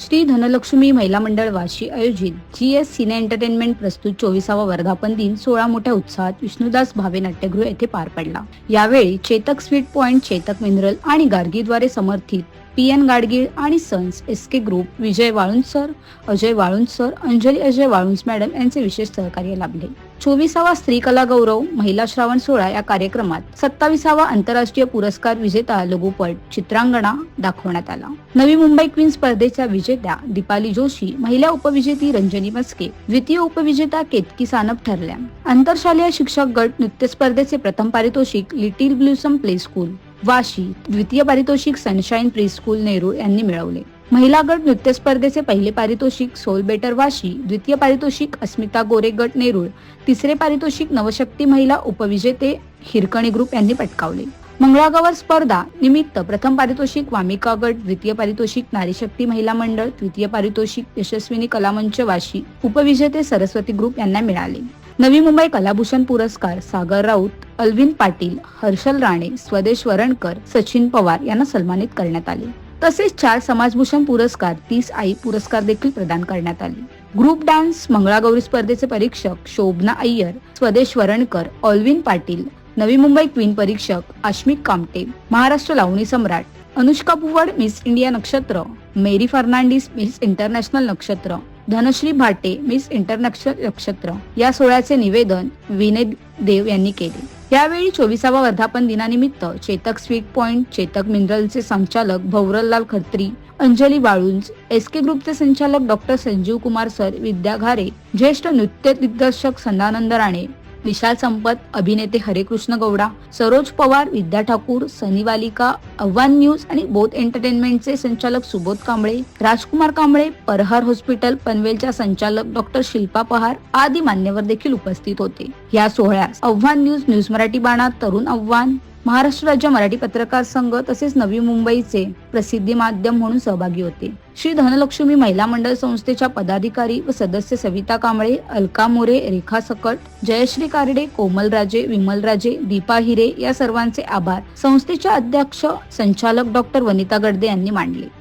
श्री धनलक्ष्मी महिला मंडळ वाशी आयोजित जी एस सिने एंटरटेनमेंट प्रस्तुत चोवीसावा वर्धापन दिन सोळा मोठ्या उत्साहात विष्णुदास भावे नाट्यगृह येथे पार पडला. यावेळी Chetak sweet point Chetak mineral आणि गार्गीद्वारे समर्थित पी एन गाडगीळ आणि sons S K group Vijay Walunj sir Ajay Walunj sir Anjali Ajay Walunj madam यांचे विशेष सहकार्य लाभले. चोवीसावा स्त्री कला गौरव महिला श्रावण सोहळा या कार्यक्रमात सत्तावीसावा आंतरराष्ट्रीय पुरस्कार विजेता लघुपट चित्रांगणा दाखवण्यात आला. नवी मुंबई क्वीन स्पर्धेच्या विजेत्या दीपाली जोशी महिला उपविजेती रंजनी मस्के द्वितीय उपविजेता केतकी सानप ठरल्या. आंतरशालेय शिक्षक गट नृत्य स्पर्धेचे प्रथम पारितोषिक little blossom play school. Vashi द्वितीय पारितोषिक सनशाईन प्रीस्कूल नेहरू यांनी मिळवले. महिला गट नृत्य स्पर्धेचे पहिले पारितोषिक सोल बेटर वाशी द्वितीय पारितोषिक अस्मिता गोरे गट नेरूळ तिसरे पारितोषिक नवशक्ती महिला उपविजेते हिरकणी ग्रुप यांनी पटकावले. मंगळागौर स्पर्धा निमित्त प्रथम पारितोषिक वामिका गट द्वितीय पारितोषिक नारीशक्ती महिला मंडळ तृतीय पारितोषिक यशस्विनी कलामंच वाशी उपविजेते सरस्वती ग्रुप यांना मिळाले. नवी मुंबई कलाभूषण पुरस्कार सागर राऊत अल्विन पाटील हर्षल राणे स्वदेश वरणकर सचिन पवार यांना सन्मानित करण्यात आले. तसेच चार समाजभूषण पुरस्कार तीस आई पुरस्कार देखील प्रदान करण्यात आले. ग्रुप डान्स मंगळागौरी स्पर्धेचे परीक्षक शोभना अय्यर स्वदेश वरणकर ऑल्विन पाटील नवी मुंबई क्वीन परीक्षक आश्मिक कामटे महाराष्ट्र लावणी सम्राट अनुष्का पुवड मिस इंडिया नक्षत्र मेरी फर्नांडिस मिस इंटरनॅशनल नक्षत्र धनश्री भाटे मिस इंटरनॅशनल नक्षत्र या सोहळ्याचे निवेदन विनय देव यांनी केले. यावेळी चोवीसावा वर्धापन दिनानिमित्त चेतक स्वीट पॉइंट चेतक मिनरलचे संचालक भवरललाल खत्री अंजली वाळुंज एस के ग्रुपचे संचालक डॉक्टर संजीव कुमार सर विद्या घारे ज्येष्ठ नृत्य दिग्दर्शक सदानंद राणे विशाल संपत अभिनेते हरेकृष्ण गौडा सरोज पवार विद्या ठाकूर सनी वालिका आव्हान न्यूज आणि बोथ एंटरटेनमेंटचे संचालक सुबोध कांबळे राजकुमार कांबळे परहर हॉस्पिटल पनवेलच्या संचालक डॉक्टर शिल्पा पहार आदी मान्यवर देखील उपस्थित होते. या सोहळ्यास आव्हान न्यूज न्यूज मराठी बाणा तरुण आव्हान महाराष्ट्र राज्य मराठी पत्रकार संघ तसेच नवी मुंबईचे प्रसिद्धी माध्यम म्हणून सहभागी होते. श्री धनलक्ष्मी महिला मंडळ संस्थेच्या पदाधिकारी व सदस्य सविता कांबळे अलका मोरे रेखा सकट जयश्री कारडे कोमल राजे विमल राजे दीपा हिरे या सर्वांचे आभार संस्थेच्या अध्यक्ष संचालक डॉक्टर वनिता गडदे यांनी मांडले